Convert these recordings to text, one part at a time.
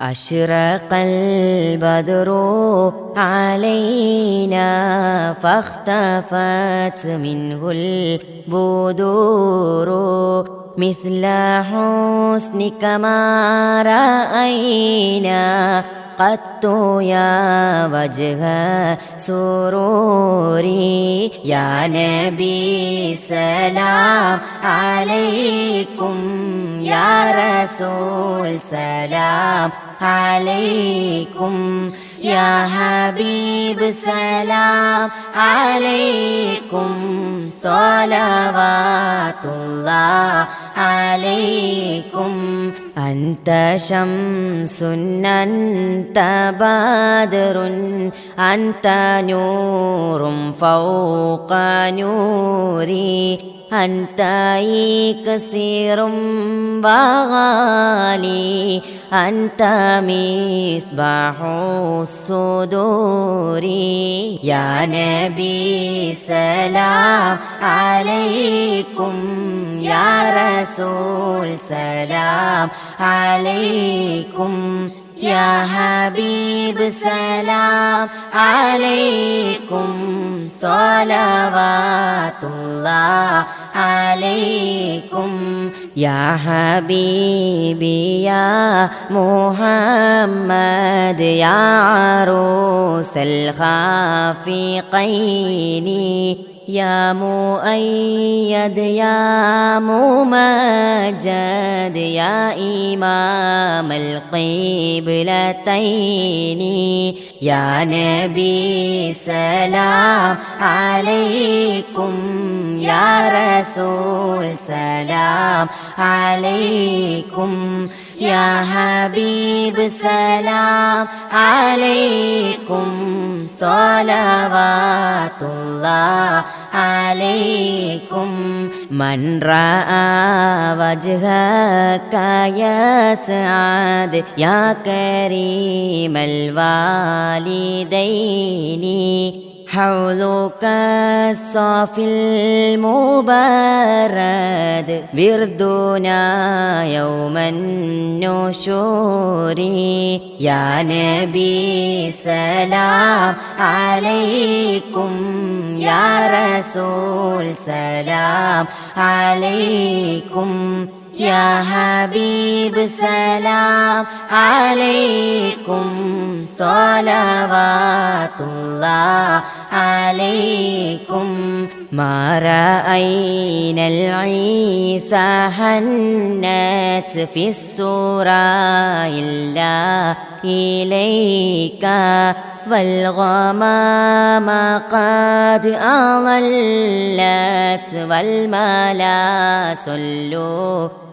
أشرق البدر علينا فاختفت منه البدور. مثل حسنك ما رأينا قط يا وجه سروري يا نبي سلام عليكم يا رسول سلام عليكم يا حبيب سلام عليكم صلوات الله عليكم أنت شمس أنت بدر أنت نور فوق نوري أنت كثير وغالي أنت مصباح الصدور يا نبي سلام عليكم يا رسول سلام عليكم يا حبيب سلام عليكم صلوات الله عليكم. يا حبيبي يا محمد يا عروس الخافقين. يا مؤيد يا ممجد يا إمام القبلتين يا نبي سلام عليكم يا رسول سلام عليكم يا حبيب سلام عليكم صلوات الله عليكم من رأى وجهك يسعد يا كريم الوالدين حوضك الصافي المبرد بردنا يوم النشور. يا نبي سلام عليكم يا رسول سلام عليكم. يا حبيب سلام عليكم صلوات الله عليكم. ما رأينا العيسى حنت في السورة إلا إليك والغمام قد أضلت والملا صلوا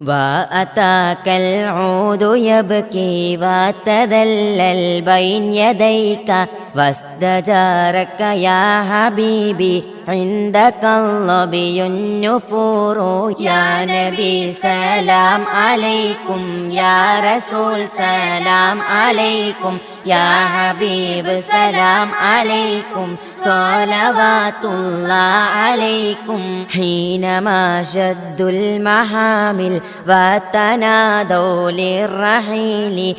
وأتاك العود يبكي وتذلل بين يديك واستجارك يا حبيبي عندك اللبي النفور يا نبي سلام عليكم يا رسول سلام عليكم يا حبيب سلام عليكم صلوات الله عليكم. حينما شد المحامل وتنادوا للرحيل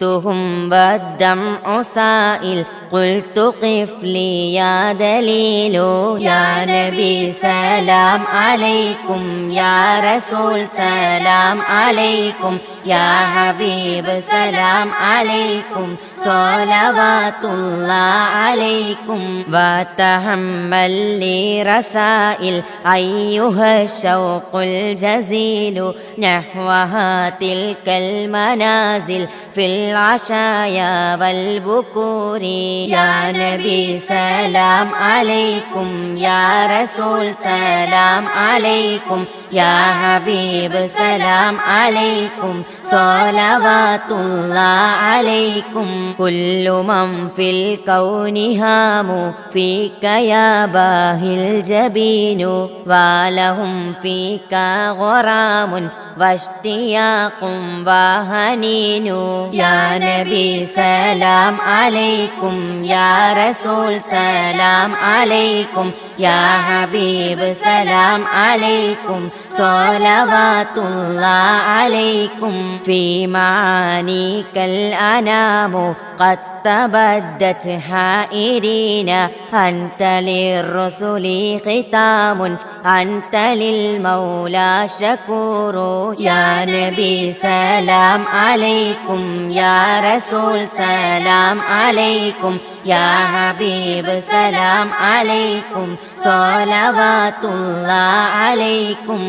جئتهم والدمع سائل. قلت قف لي يا دليل يا نبي سلام عليكم يا رسول سلام عليكم. يا حبيب سلام عليكم. صلوات الله عليكم. وتحمل لي رسائل. أيها الشوق الجزيل. نحوها تلك المنازل. في العشايا والبكور. يا نبي سلام عليكم. يا رسول سلام عليكم. يا حبيب سلام عليكم صلوات الله عليكم كل من في الكون هام فيك يا باهي الجبين ولهم فيك غرام واشتياق وهنين يا نبي سلام عليكم يا رسول سلام عليكم يا حبيب سلام عليكم صلوات الله عليكم في معانيك الأنام قد تبدت حائرين أنت للرسل ختام أنت للمولى شكور يا نبي سلام عليكم يا رسول سلام عليكم يا حبيب سلام عليكم صلوات الله عليكم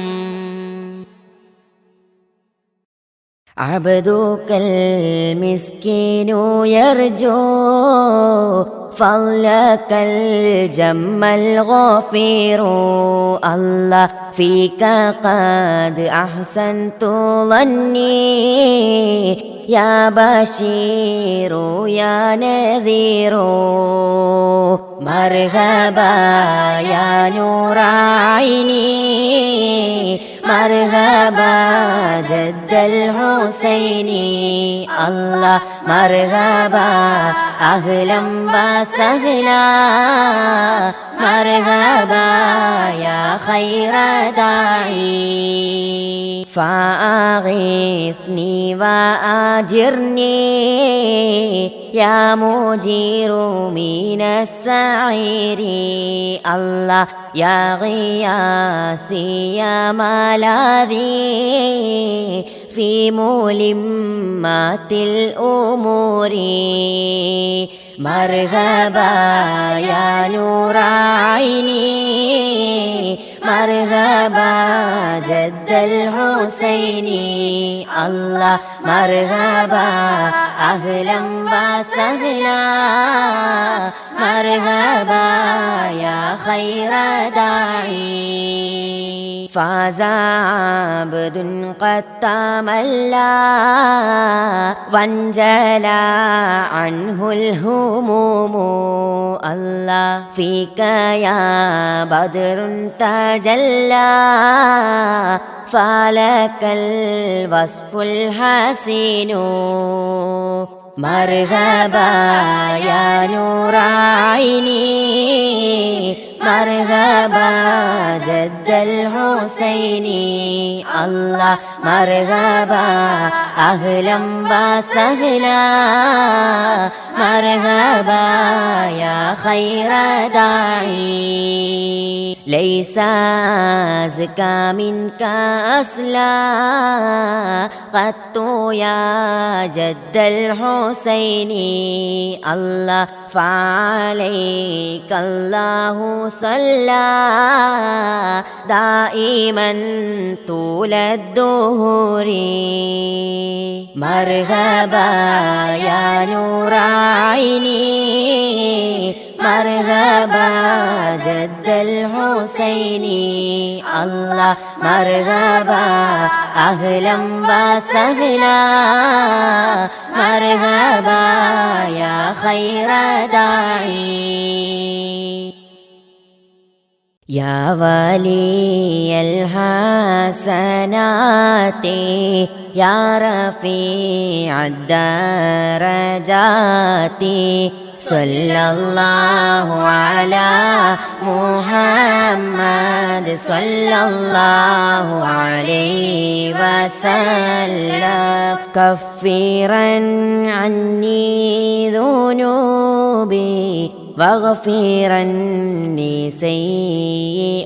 عبدك المسكين يرجو فضلك الجم الغفير الله فيك قد أحسنت ظني يا بشير يا نذير مرحبا يا نور عيني مرحبا جد الحسين الله مرحبا أهلا وسهلا مرحبا يا خير داعي فأغثني وأجرني يا مجير من السعير الله يا غياثي يا ملاذي في ملمات الأمور. مرحبا يا نور عيني. مرحبا جد الحسين. الله مرحبا أهلا وسهلا. مرحبا يا خير داعي. فاز عبد قد تملى وانجلى عنه الهموم الله فيك يا بدر تجلى فلك الوصف الحسين مرحبا يا نور عيني مرحبا جد الحسين الله مرحبا أهلا وسهلا مرحبا يا خير داعي. ليس أزكى منك أصلا. قدت يا جد الحسين. الله فعليك الله صلى. دائما طول الدهور. مرحبا يا نور عيني. مرحبا جد الحسين. الله مرحبا أهلا وسهلا. مرحبا يا خير داعي. يا ولي الحسنات. يا رفيع الدرجات صلى الله على محمد صلى الله عليه وسلم. كفرا عني ذنوبي واغفرا سيئاتي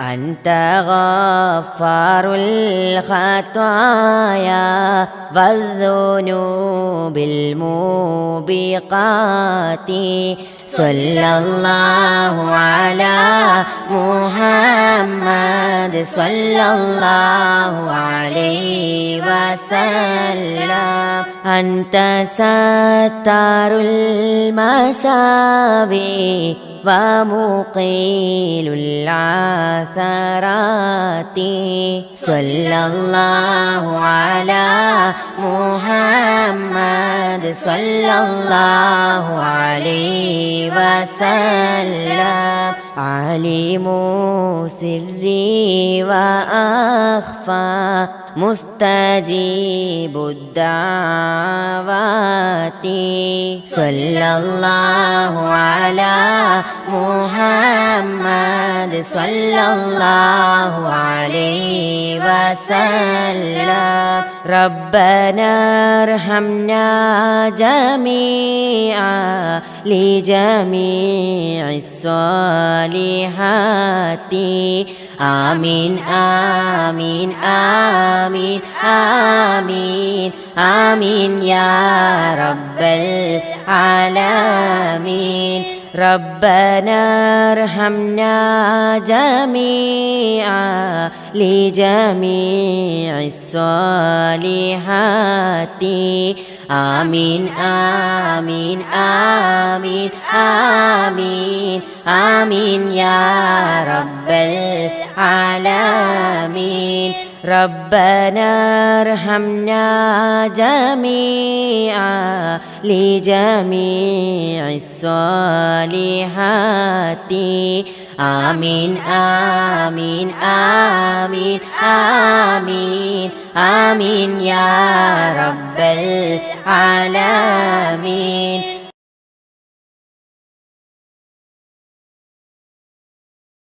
أنت غفار الخطايا والذنوب الموبقات. صلى الله على محمد. صلى الله عليه وسلم. أنت ستار المساوي ومقيل العثرات. صلى الله على محمد. صلى الله عليه وسلم. عليم سري وأخفى مستجيب الدعوات. صلى الله على محمد. صلى الله عليه وسلم. ربنا ارحمنا جميعا لجميع الصالحات. آمين آمين آمين آمين آمين يا رب العالمين. ربنا ارحمنا جميعا لجميع الصالحات. آمين آمين آمين آمين آمين يا رب العالمين. ربنا ارحمنا جميعا لجميع الصالحات. آمين آمين آمين آمين آمين يا رب العالمين.